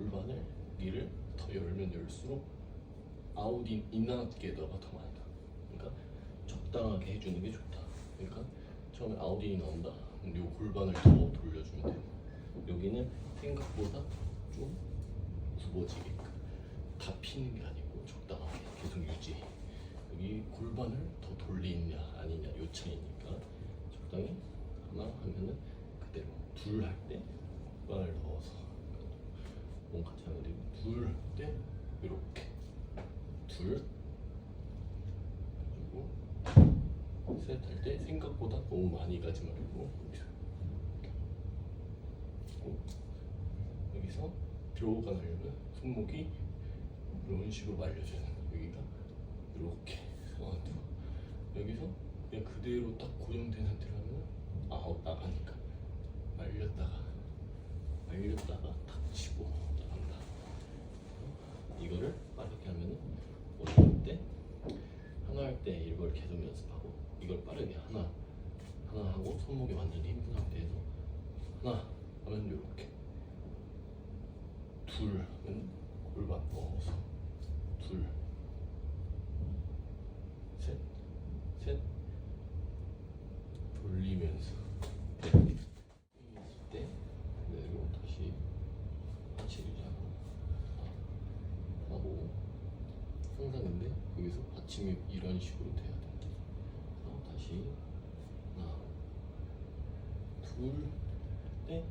골반을 여기를 더 열면 열수록 아웃인 인나게더가 더 나. 그러니까 적당하게 해주는 게 좋다. 그러니까 처음에 아웃인이 나온다. 그럼 요 골반을 더 돌려주면 돼요. 여기는 생각보다 좀 굽어지게끔 다 피는 게 아니고 적당하게 계속 유지. 여기 골반을 더 돌리냐 아니냐 요 차이니까 적당히 하나 하면은 그대로 둘 할 때 골반을 넣어서 몸 같이 하면 되고 둘할때 이렇게. 둘. 그리고 셋 할 때 생각보다 너무 많이 가지 말고 여기서 그리고 여기서 들어가 나려면 손목이 이런 식으로 돼 여기가. 이렇게. 서한테 여기서 그냥 그대로 딱 고정된 상태로 하면 아웃 나가니까 말렸다가 말렸다가 탁 치고 이거를 빠르게 하면은 어떨 때 하나 할 때 이걸 계속 연습하고 이걸 빠르게 하나 하나 하고 손목이 완전히 힘든 상태에서 하나 하면 이렇게. 둘 하면 골반 넣어서 둘. 셋, 셋. 돌리면서 넷 있을 때 그리고 다시 하체 유지하고 하고 항상 근데 여기서 받침이 이런 식으로 돼야 돼. 그래서 다시 하나 둘때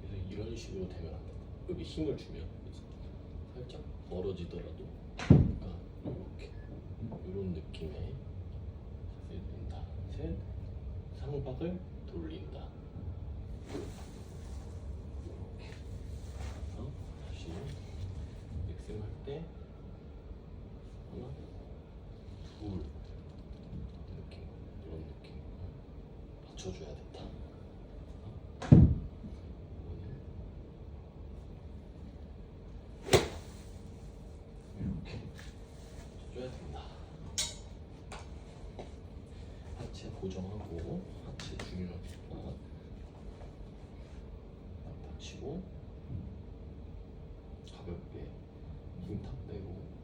그래서 이런 식으로 되면 안 돼. 여기 힘을 주면 그래서 살짝 멀어지더라도 그러니까 이렇게 이런 느낌의 자세를 된다. 셋 상박을 돌린다. 이렇게 그래서 다시 엑셈 할때 하나 둘 느낌 이런 느낌 맞춰줘야 된다. 이렇게 쳐줘야 된다. 가볍게 힘 탁 빼고